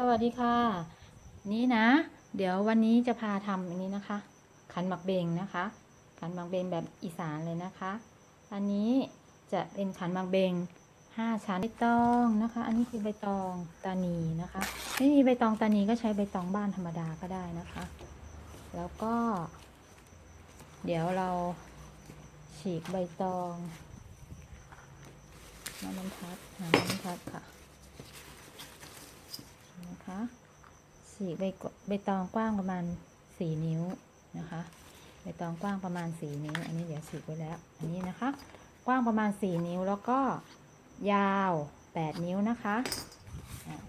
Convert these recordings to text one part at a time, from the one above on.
สวัสดีค่ะ นี่นะ เดี๋ยววันนี้จะพาทำอันนี้นะคะ ขันหมักเบงนะคะ ขันหมักเบงแบบอีสานเลยนะคะ อันนี้จะเป็นขันหมักเบงห้าชั้นใบตองนะคะ อันนี้คือใบตองตานีนะคะไม่มีใบตองตานีก็ใช้ใบตองบ้านธรรมดาก็ได้นะคะ แล้วก็ เดี๋ยวเราฉีกใบตองน้ำมันทัดน้ำมันทัดค่ะ นะคะฉีกใบใบตองกว้างประมาณสี่นิ้วนะคะใบตองกว้างประมาณสี่นิ้ว อันนี้เดี๋ยวฉีกไว้แล้ว อันนี้นะคะ กว้างประมาณสี่นิ้วแล้วก็ยาวแปดนิ้วนะคะ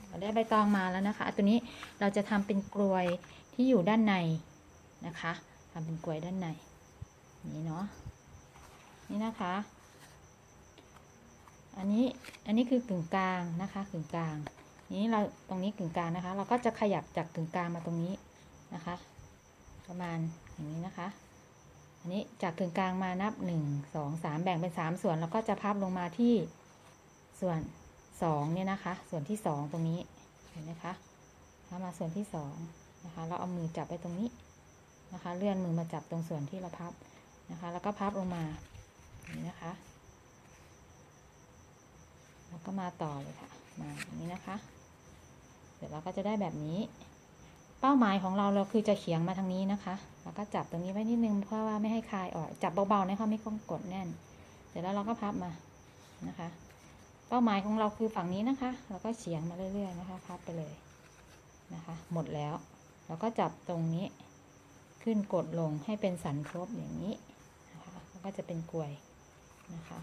เราได้ใบตองมาแล้วนะคะ ตัวนี้เราจะทำเป็นกลวยที่อยู่ด้านในนะคะทำเป็นกลวยด้านในนี่เนาะนี่นะคะ อันนี้ อันนี้คือกึ่งกลางนะคะ กึ่งกลาง นี้เราตรงนี้กึ่งกลางนะคะ เราก็จะขยับจากกึ่งกลางมาตรงนี้นะคะ ประมาณอย่างนี้นะคะ อันนี้จากกึ่งกลางมานับหนึ่งสองสามแบ่งเป็นสามส่วน แล้วก็จะพับลงมาที่ส่วนสองเนี่ยนะคะ ส่วนที่สองตรงนี้เห็นไหมคะพับมาส่วนที่สองนะคะเราเอามือจับไปตรงนี้นะคะ เลื่อนมือมาจับตรงส่วนที่เราพับนะคะ แล้วก็พับลงมาอย่างนี้นะคะ แล้วก็มาต่อเลยค่ะ มาอย่างนี้นะคะ เดี๋ยวเราก็จะได้แบบนี้ เป้าหมายของเราเราคือจะเขียงมาทางนี้นะคะ แล้วก็จับตรงนี้ไว้นิดนึงเพื่อว่าไม่ให้คลายออก จับเบาๆนะคะไม่ต้องกดแน่น เสร็จแล้วเราก็พับมานะคะ เป้าหมายของเราคือฝั่งนี้นะคะเราก็เฉียงมาเรื่อยๆนะคะ พับไปเลยนะคะ หมดแล้วเราก็จับตรงนี้ขึ้นกดลงให้เป็นสันครบอย่างนี้นะคะแล้วก็จะเป็นกลวยนะคะ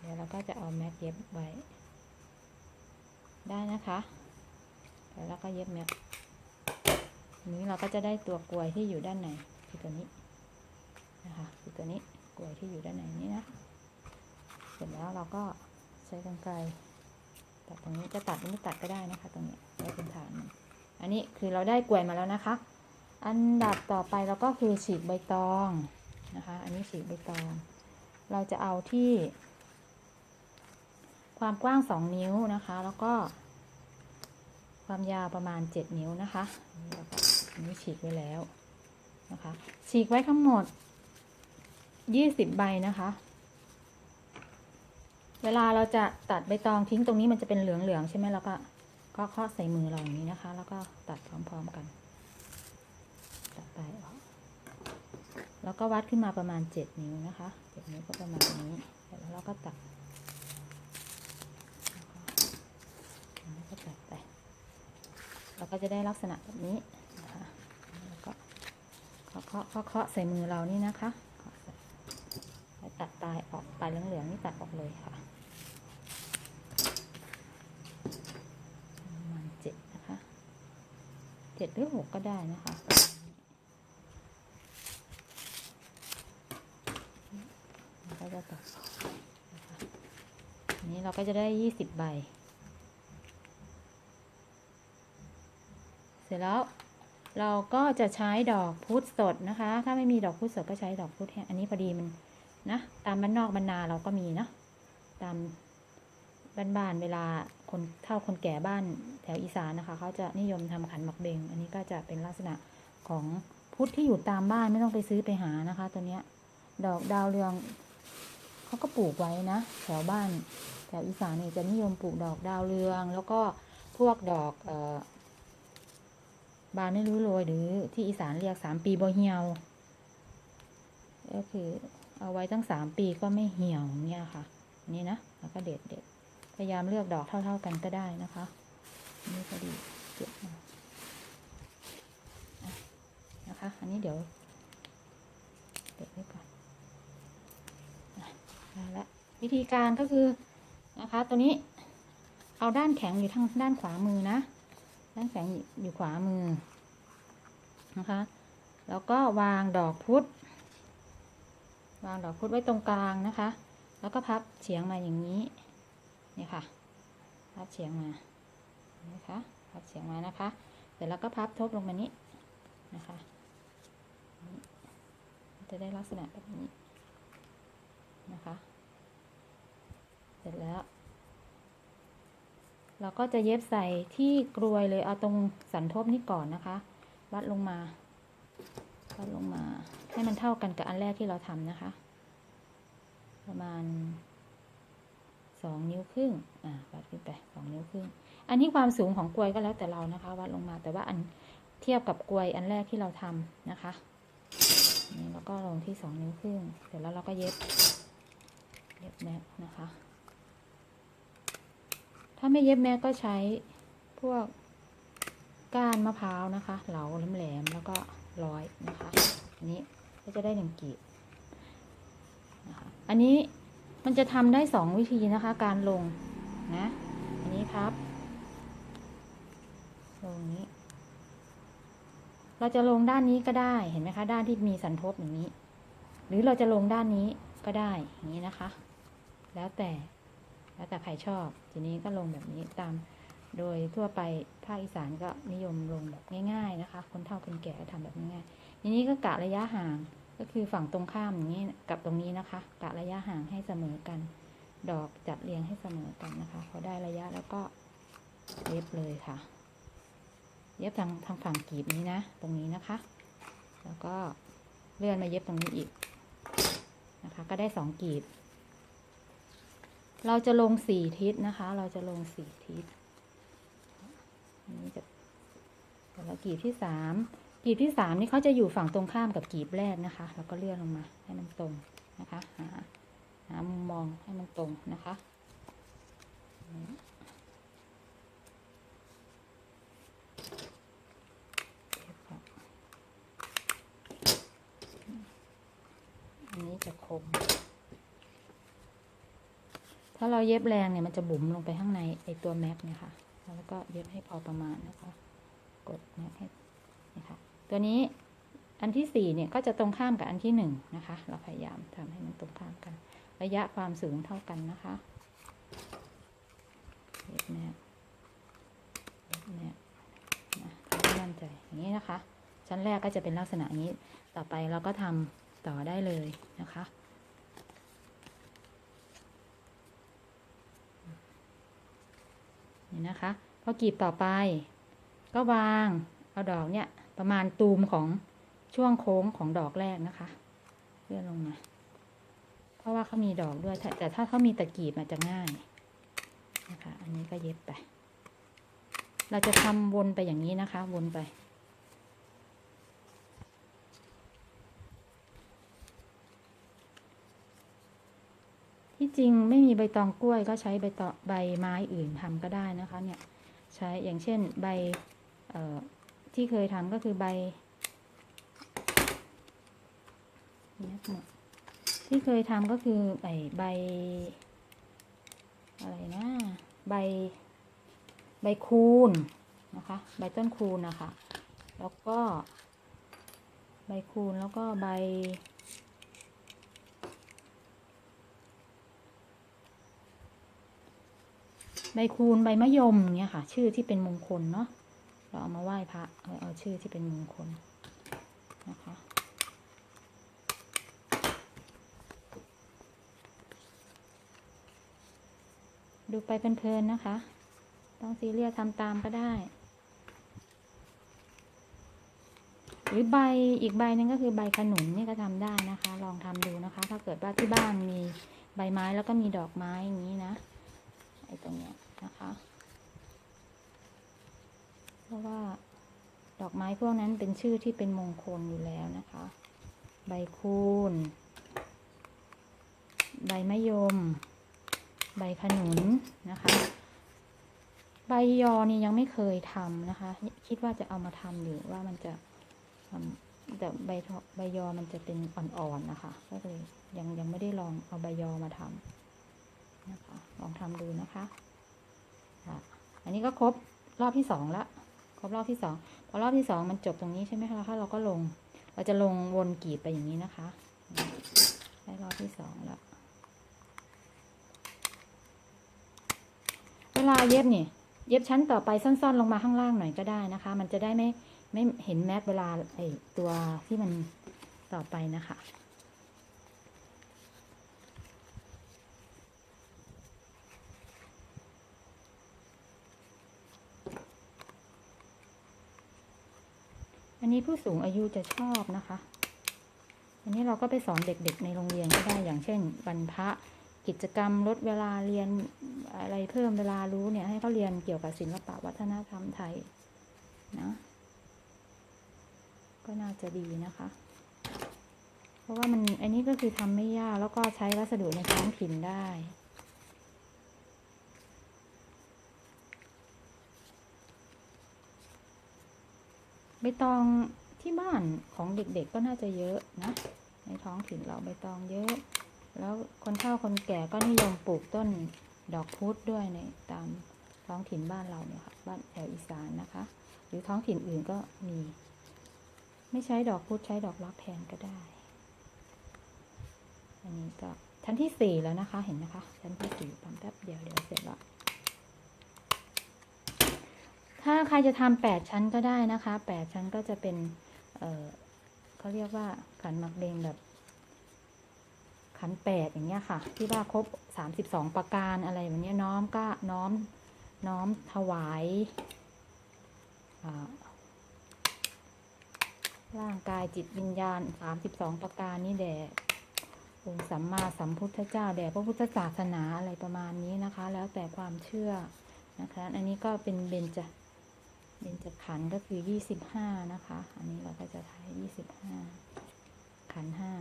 เดี๋ยวเราก็จะเอาแม็กเย็บไว้ได้นะคะ แล้วเราก็เย็บแม็กนี้เราก็จะได้ตัวกลวยที่อยู่ด้านในคือตัวนี้นะคะคือตัวนี้กลวยที่อยู่ด้านในนี้นะเสร็จแล้วเราก็ใช้กรรไกรตัดตรงนี้จะตัดหรือไม่ตัดก็ได้นะคะ ตรงนี้ไว้เป็นฐานมันอันนี้คือเราได้กลวยมาแล้วนะคะ อันดับต่อไปเราก็คือฉีกใบตองนะคะ อันนี้ฉีกใบตอง เราจะเอาที่ ความกว้าง 2 นิ้วนะคะ แล้วก็ ความยาวประมาณ 7 นิ้วนะคะนนี้เราก็ฉีกไว้แล้วนะคะฉีกไว้ทั้งหมด 20 ใบนะคะ เวลาเราจะตัดใบตองทิ้งตรงนี้มันจะเป็นเหลืองๆใช่ไหมแล้วก็ก็เคาะใส่มือเราอย่างนี้นะคะ แล้วก็ตัดพร้อมๆกัน ตัดไปออกแล้วก็วัดขึ้นมาประมาณ 7 นิ้วนะคะ7นิ้วก็ประมาณนี้แล้วเราก็ตัด แล้วก็ตัดไป เราก็จะได้ลักษณะแบบนี้นะคะแล้วก็เคาะเคาะเคาะใส่มือเรานี่นะคะตัดปลายออกปลายเหลืองๆนี่ตัดออกเลยค่ะมาณเจ็ดนะคะเจ็ดหรือหกก็ได้นะคะก็จะตัดอันนี้เราก็จะได้ยี่สิบใบ เสร็จแล้วเราก็จะใช้ดอกพุธสดนะคะ ถ้าไม่มีดอกพุธสดก็ใช้ดอกพุธแห้งอันนี้พอดีมันนะตามบ้านนอกบ้านนาเราก็มีเนาะตามบ้านๆเวลาคนเฒ่าคนแก่บ้านแถวอีสานนะคะเขาจะนิยมทำขันหมักเบง อันนี้ก็จะเป็นลักษณะของพุธที่อยู่ตามบ้านไม่ต้องไปซื้อไปหานะคะ ตัวเนี้ยดอกดาวเรืองเขาก็ปลูกไว้นะแถวบ้านแถวอีสานเนี่ยจะนิยมปลูกดอกดาวเรือง แล้วก็พวกดอกเอ่อ บานไม่รู้โรยหรือที่อีสานเรียกสามปีบ่เหี่ยว ก็คือเอาไว้ตั้งสามปีก็ไม่เหี่ยวเนี่ยค่ะ นี่นะแล้วก็เด็ดเด็ดพยายามเลือกดอกเท่า ๆกันก็ได้นะคะนี่ก็ดีเก็บมานะคะ อันนี้เดี๋ยวเด็ดไว้ก่อนอะได้ละวิธีการก็คือนะคะ ตัวนี้เอาด้านแข็งอยู่ทางด้านขวามือนะ ด้านแข็งอยู่ขวามือนะคะ แล้วก็วางดอกพุธวางดอกพุธไว้ตรงกลางนะคะ แล้วก็พับเฉียงมาอย่างนี้เนี่ยค่ะ พับเฉียงมานะคะพับเฉียงมานะคะ เสร็จแล้วก็พับทบลงมานี้นะคะ จะได้ลักษณะแบบนี้นะคะ เสร็จแล้ว เราก็จะเย็บใส่ที่กรวยเลยเอาตรงสันทบนี่ก่อนนะคะ วัดลงมา วัดลงมา ให้มันเท่ากันกับอันแรกที่เราทำนะคะ ประมาณสองนิ้วครึ่ง อ่า วัดขึ้นไปสองนิ้วครึ่ง อันนี้ความสูงของกลวยก็แล้วแต่เรานะคะ วัดลงมา แต่ว่าอันเทียบกับกลวยอันแรกที่เราทำนะคะ นี่แล้วก็ลงที่สองนิ้วครึ่ง เสร็จแล้วเราก็เย็บ เย็บแม็กนะคะ ถ้าไม่เย็บแม็กก็ใช้พวกก้านมะพร้าวนะคะ เหลาแหลมๆแล้วก็ร้อยนะคะ อันนี้ก็จะได้หนึ่งกีบนะคะ อันนี้มันจะทำได้สองวิธีนะคะ การลงนะ อันนี้พับ ลงนี้ เราจะลงด้านนี้ก็ได้เห็นไหมคะ ด้านที่มีสันทบอย่างนี้ หรือเราจะลงด้านนี้ก็ได้อย่างนี้นะคะ แล้วแต่ แล้วแต่ใครชอบ ทีนี้ก็ลงแบบนี้ตาม โดยทั่วไปภาคอีสานก็นิยมลงแบบง่าย ๆนะคะ คนเฒ่าคนแก่ก็ทำแบบง่ายๆทีนี้ก็กะระยะห่างก็คือฝั่งตรงข้ามอย่างนี้กับตรงนี้นะคะ กะระยะห่างให้เสมอกัน ดอกจัดเรียงให้เสมอกันนะคะพอได้ระยะแล้วก็เย็บเลยค่ะ เย็บทางทางฝั่งกีบนี้นะ ตรงนี้นะคะ แล้วก็เลื่อนมาเย็บตรงนี้อีกนะคะ ก็ได้สองกีบ เราจะลงสี่ทิศนะคะ เราจะลงสี่ทิศนี่จะแล้วกีบที่สามกีบที่สามนี่เขาจะอยู่ฝั่งตรงข้ามกับกีบแรกนะคะ แล้วก็เลื่อนลงมาให้มันตรงนะคะ หาหามุมมองให้มันตรงนะคะอันนี้จะคม ถ้าเราเย็บแรงเนี่ยมันจะบุ๋มลงไปข้างในไอตัวแม็กเนี่ยค่ะ แล้วก็เย็บให้พอประมาณนะคะ กดแม็กให้นี่ค่ะตัวนี้อันที่สี่เนี่ยก็จะตรงข้ามกับอันที่หนึ่งนะคะ เราพยายามทำให้มันตรงข้ามกัน ระยะความสูงเท่ากันนะคะเย็บแม็กเย็บแม็กนะทำให้มั่นใจอย่างนี้นะคะ ชั้นแรกก็จะเป็นลักษณะนี้ ต่อไปเราก็ทำต่อได้เลยนะคะ นี่นะคะ พอกรีบต่อไป ก็วาง เอาดอกเนี่ย ประมาณตูมของช่วงโค้งของดอกแรกนะคะเลื่อนลงมา เพราะว่าเขามีดอกด้วย แต่ถ้าเขามีตะกีบอาจจะง่ายนะคะ อันนี้ก็เย็บไป เราจะทำวนไปอย่างนี้นะคะ วนไป ที่จริงไม่มีใบตองกล้วยก็ใช้ใบตองใบไม้อื่นทำก็ได้นะคะเนี่ยใช้อย่างเช่นใบที่เคยทำก็คือใบนี่ยหมดที่เคยทำก็คือใบใบอะไรนะใบใบคูนนะคะ ใบต้นคูนนะคะ แล้วก็ใบคูนแล้วก็ใบ ใบคูณใบมะยมเงี้ยค่ะ ชื่อที่เป็นมงคลเนาะเราเอามาไหว้พระเอาเอาชื่อที่เป็นมงคลนะคะดูไปเพลินๆนะคะ ต้องซีเรียสทำตามก็ได้ หรือใบอีกใบหนึงก็คือใบขนุนนี่ก็ทำได้นะคะ ลองทำดูนะคะ ถ้าเกิดว่าที่บ้านมีใบไม้แล้วก็มีดอกไม้อย่างนี้นะไอ้ตรงเนี้ย นะคะ เพราะว่าดอกไม้พวกนั้นเป็นชื่อที่เป็นมงคลอยู่แล้วนะคะ ใบคูนใบมะยม ใบขนุนนะคะ ใบยอนี่ยังไม่เคยทำนะคะ คิดว่าจะเอามาทำอยู่ว่ามันจะแต่ใบใบยอมันจะเป็นอ่อนๆนะคะ ก็เลยยังยังไม่ได้ลองเอาใบยอมาทำนะคะ ลองทำดูนะคะ อันนี้ก็ครบรอบที่สองละครบรอบที่สองพอรอบที่สองมันจบตรงนี้ใช่ไหมคะเราก็ลง เราจะลงวนกรีบไปอย่างนี้นะคะได้รอบที่สองแล้วเวลาเย็บนี่ เย็บชั้นต่อไปสั้นๆ ลงมาข้างล่างหน่อยก็ได้นะคะ มันจะได้ไม่ไม่เห็นแม็กเวลาไอตัวที่มันต่อไปนะคะ นนี้ผู้สูงอายุจะชอบนะคะ อันนี้เราก็ไปสอนเด็กๆในโรงเรียนก็ได้อย่างเช่นวันพระกิจกรรมลดเวลาเรียนอะไรเพิ่มเวลารู้เนี่ยให้เขาเรียนเกี่ยวกับศิลปะวัฒนธรรมไทยนะก็น่าจะดีนะคะ เพราะว่ามันอันนี้ก็คือทำไม่ยากแล้วก็ใช้วัสดุในท้องถิ่นได้ ใบตองที่บ้านของเด็กๆก็น่าจะเยอะนะ ในท้องถิ่นเราใบตองเยอะ แล้วคนเฒ่าคนแก่ก็นิยมปลูกต้นดอกพุธด้วยในตามท้องถิ่นบ้านเราเนี่ยค่ะบ้านแถวอีสานนะคะ หรือท้องถิ่นอื่นก็มี ไม่ใช้ดอกพุธใช้ดอกรักแทนก็ได้ อันนี้ก็ชั้นที่สี่แล้วนะคะเห็นนะคะ ชั้นที่สี่ทำแป๊บเดียวเดี๋ยวเสร็จละ ถ้าใครจะทำแปดชั้นก็ได้นะคะแปดชั้นก็จะเป็นเเขาเรียกว่าขันหมักเดงแบบ ขันแปดอย่างเงี้ยค่ะ ที่ว่าครบสามสิบสองประการอะไรแบบนี้น้อมก็น้อมน้อมถวายร่างกายจิตวิญญาณสามสิบสองประการนี้แด่องค์สัมมาสัมพุทธเจ้าแด่พระพุทธศาสนาอะไรประมาณนี้นะคะ แล้วแต่ความเชื่อนะคะ อันนี้ก็เป็นเบญจ เบญจขันธ์ก็คือยี่สิบห้านะคะ อันนี้เราก็จะใช้ยี่สิบห้าขันธ์ห้า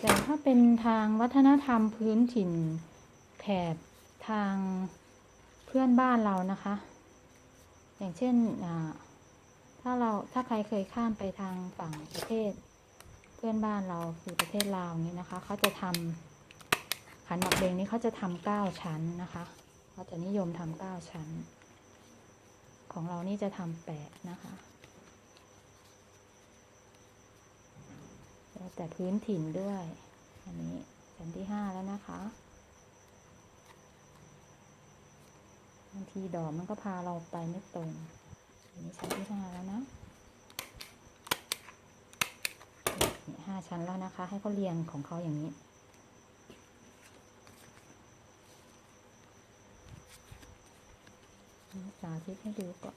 แต่ถ้าเป็นทางวัฒนธรรมพื้นถิ่นแถบทางเพื่อนบ้านเรานะคะ อย่างเช่นถ้าเราถ้าใครเคยข้ามไปทางฝั่งประเทศ เพื่อนบ้านเราคือประเทศลาวนี้นะคะเขาจะทำขันหมักเบงนี้เขาจะทำเก้าชั้นนะคะเขาจะนิยมทำเก้าชั้น ของเรานี่จะทำแปดนะคะ แล้วแต่พื้นถิ่นด้วย อันนี้ชั้นที่ห้าแล้วนะคะบางทีดอกมันก็พาเราไปไม่ตรง อันนี้ชั้นที่ห้าแล้วนะห้าชั้นแล้วนะคะ ให้เขาเรียงของเขาอย่างนี้ สา ธิตให้ดูก่อน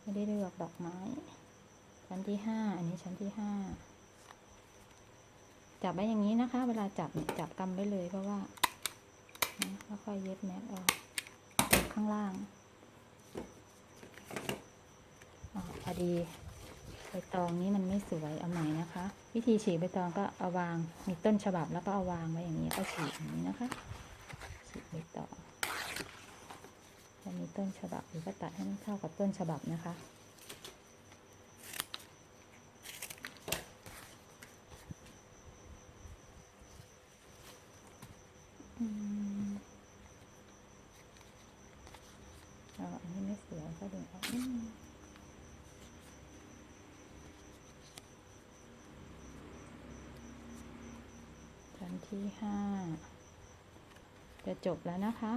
ไม่ได้เลือกดอกไม้ ชั้นที่ห้าอันนี้ชั้นที่ห้าจับไว้อย่างนี้นะคะ เวลาจับเนี่ยจับกำไว้เลยเพราะว่านะค่อยๆเย็บแมสออกข้างล่างอพอดีใบตองนี้มันไม่สวยเอาใหม่นะคะ วิธีฉีกใบตองก็เอาวางมีต้นฉบับแล้วก็เอาวางไว้อย่างนี้ก็ฉีกอย่างนี้นะคะ ฉีกใบตอง จะ มีต้นฉบับหรือก็ตัดให้มันเข้ากับต้นฉบับนะคะอืมเอาอันนี้ไม่สวยก็ดึงออกนิดนึงชั้นที่ห้าจะจบแล้วนะคะ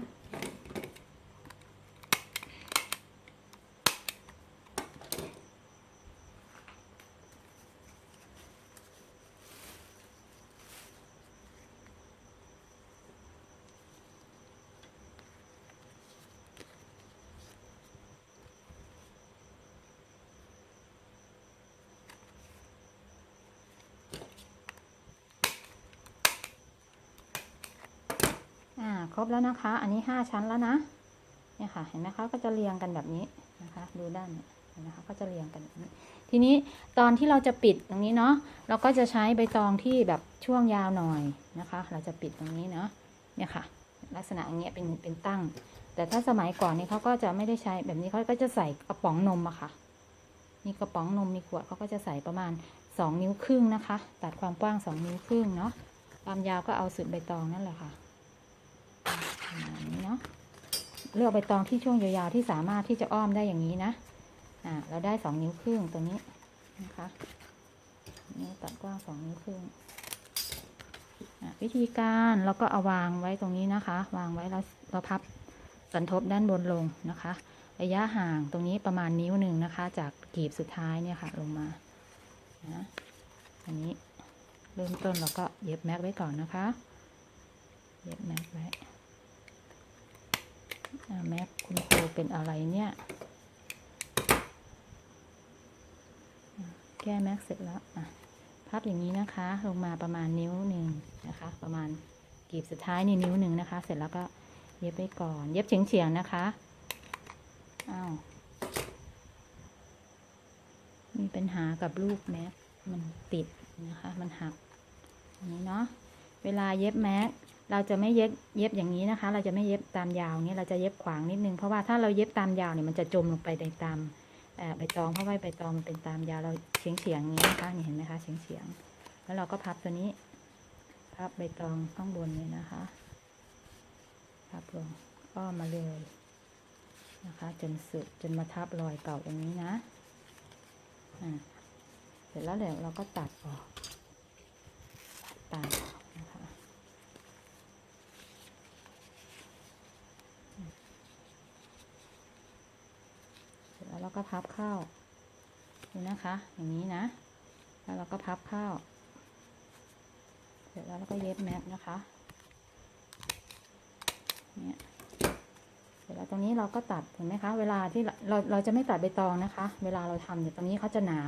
รบแล้วนะคะ อันนี้ห้าชั้นแล้วนะ เนี่ยค่ะ เห็นไหมคะก็จะเรียงกันแบบนี้นะคะ ดูด้านเนี่ยนไหมคะก็จะเรียงกันแบบนี้ทีนี้ตอนที่เราจะปิดตรงนี้เนาะเราก็จะใช้ใบตองที่แบบช่วงยาวหน่อยนะคะ เราจะปิดตรงนี้เนาะเนี่ยค่ะ ลักษณะอย่างเงี้ยเป็นเป็นตั้ง แต่ถ้าสมัยก่อนนี่เขาก็จะไม่ได้ใช้แบบนี้เขาก็จะใส่กระป๋องนมอะค่ะ มีกระป๋องนมมีขวดเขาก็จะใส่ประมาณสองนิ้วครึ่งนะคะ ตัดความกว้างสองนิ้วครึ่งเนาะความยาวก็เอาสุดใบตองนั่นแหละค่ะ เนาะเลือกใบตองที่ช่วงยาวๆที่สามารถที่จะอ้อมได้อย่างนี้นะ อ่า เราได้สองนิ้วครึ่งตัวนี้นะคะนี่ตัดกว้างสองนิ้วครึ่งวิธีการเราก็เอาวางไว้ตรงนี้นะคะ วางไว้แล้วเราพับสันทบด้านบนลงนะคะ ระยะห่างตรงนี้ประมาณนิ้วหนึ่งนะคะ จากกีบสุดท้ายเนี่ยค่ะลงมานะอันนี้เริ่มต้นเราก็เย็บแม็กไว้ก่อนนะคะ เย็บแม็กไว้ แม็กคุณครูเป็นอะไรเนี่ย แก้แม็กเสร็จแล้วอะพับอย่างนี้นะคะ ลงมาประมาณนิ้วหนึ่งนะคะ ประมาณกรีบสุดท้ายนี่นิ้วหนึ่งนะคะ เสร็จแล้วก็เย็บไปก่อน เย็บเฉียงๆนะคะอ้าวมีปัญหากับลูกแม็กมันติดนะคะ มันหักอันนี้เนาะเวลาเย็บแม็ก เราจะไม่เย็บเย็บอย่างนี้นะคะ เราจะไม่เย็บตามยาวนี้เราจะเย็บขวางนิดนึงเพราะว่าถ้าเราเย็บตามยาวเนี่ยมันจะจมลงไปในตามใบตองเพราะว่าใบตองมันเป็นตามยาวเราเฉียงเฉียงๆอย่างนี้นะคะนี่เห็นไหมคะเฉียงเฉียงแล้วเราก็พับตัวนี้ พับใบตองข้างบนเนี่ยนะคะ พับลงอ้อมมาเลยนะคะ จนสุดจนมาทับรอยเก่าตรงนี้นะอ่าเสร็จแล้วเดี๋ยวเราก็ตัดออกตัดออ ก็พับเข้า ดูนะคะ อย่างนี้นะ แล้วเราก็พับเข้า เสร็จแล้วเราก็เย็บแม็กนะคะ เนี่ย เสร็จแล้วตรงนี้เราก็ตัดเห็นไหมคะ เวลาที่เราเราจะไม่ตัดใบตองนะคะ เวลาเราทำเนี่ยตรงนี้เขาจะหนา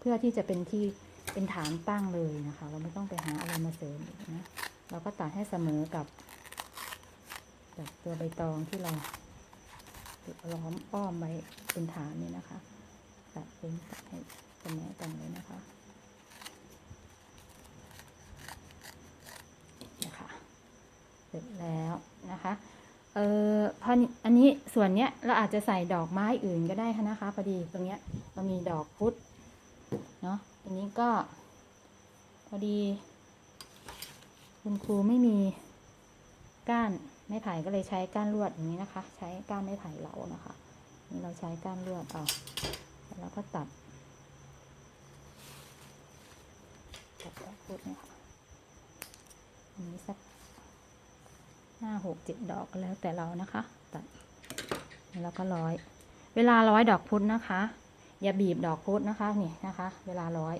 เพื่อที่จะเป็นที่เป็นฐานตั้งเลยนะคะ เราไม่ต้องไปหาอะไรมาเสริมนะ เราก็ตัดให้เสมอกับกับตัวใบตองที่เรา ล้อมอ้อมไว้เป็นฐานนี่นะคะตัดเป็นตัดให้เสมอกันเลยนะคะนะคะเสร็จแล้วนะคะเออพออันนี้ส่วนเนี้ยเราอาจจะใส่ดอกไม้อื่นก็ได้ค่ะนะคะพอดีตรงเนี้ยเรามีดอกพุธเนาะอันนี้ก็พอดี คุณครูไม่มี ก้านไม้ไผ่ก็เลยใช้ก้านลวดอย่างนี้นะคะ ใช้ก้านไม้ไผ่เหลานะคะ นี่เราใช้ก้านลวดเอาแล้วก็ตัดตัดดอกพุธเนี่ยค่ะอันนี้สักห้าหกเจ็ดดอกก็แล้วแต่เรานะคะ ตัดแล้วก็ร้อย เวลาร้อยดอกพุธนะคะ อย่าบีบดอกพุธนะคะนี่นะคะ เวลาร้อย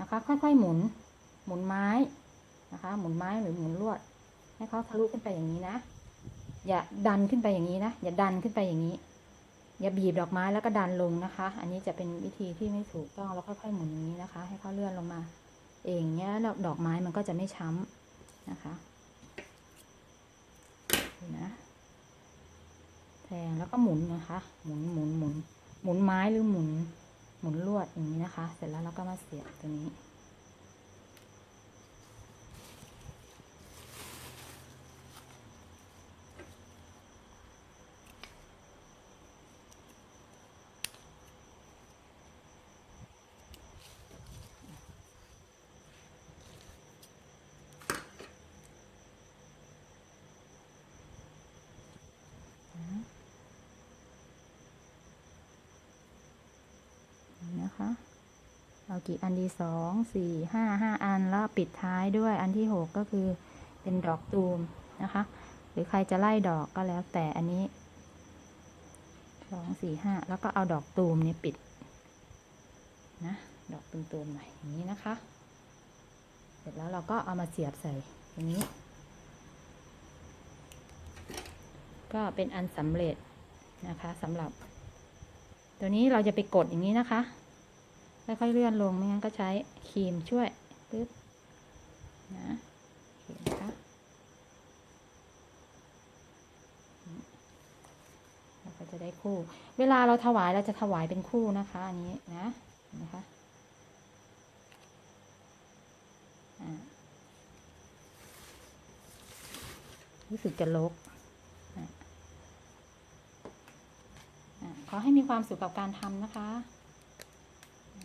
นะคะ ค่อยๆหมุน หมุนไม้นะคะ หมุนไม้หรือหมุนลวด ให้เขาทะลุขึ้นไปอย่างนี้นะ อย่าดันขึ้นไปอย่างนี้นะ อย่าดันขึ้นไปอย่างนี้ อย่าบีบดอกไม้แล้วก็ดันลงนะคะ อันนี้จะเป็นวิธีที่ไม่ถูกต้องเราค่อยๆหมุนอย่างนี้นะคะ ให้เขาเลื่อนลงมา เองเนี้ยแล้วดอกไม้มันก็จะไม่ช้ำนะคะนะแทงแล้วก็หมุนนะคะ หมุนหมุนหมุนหมุนไม้หรือหมุน หมุนลวดอย่างนี้นะคะ เสร็จแล้วเราก็มาเสียบตัวนี้นะคะ เอากี่อันดีสองสี่ห้าห้าอันแล้วปิดท้ายด้วยอันที่หกก็คือเป็นดอกตูมนะคะ หรือใครจะไล่ดอกก็แล้วแต่อันนี้สองสี่ห้าแล้วก็เอาดอกตูมเนี่ยปิดนะดอกตูมๆหน่อยอย่างนี้นะคะ เสร็จแล้วเราก็เอามาเสียบใส่อย่างนี้ ก็เป็นอันสำเร็จนะคะสำหรับ ตัวนี้เราจะไปกดอย่างนี้นะคะ ค่อยๆเลื่อนลงไม่งั้นก็ใช้ครีมช่วยปึ๊บนะโอเคนะคะเราก็จะได้คู่ เวลาเราถวายเราจะถวายเป็นคู่นะคะ อันนี้นะนะคะอ่ารู้สึกจะลกอะขอให้มีความสุขกับการทำนะคะ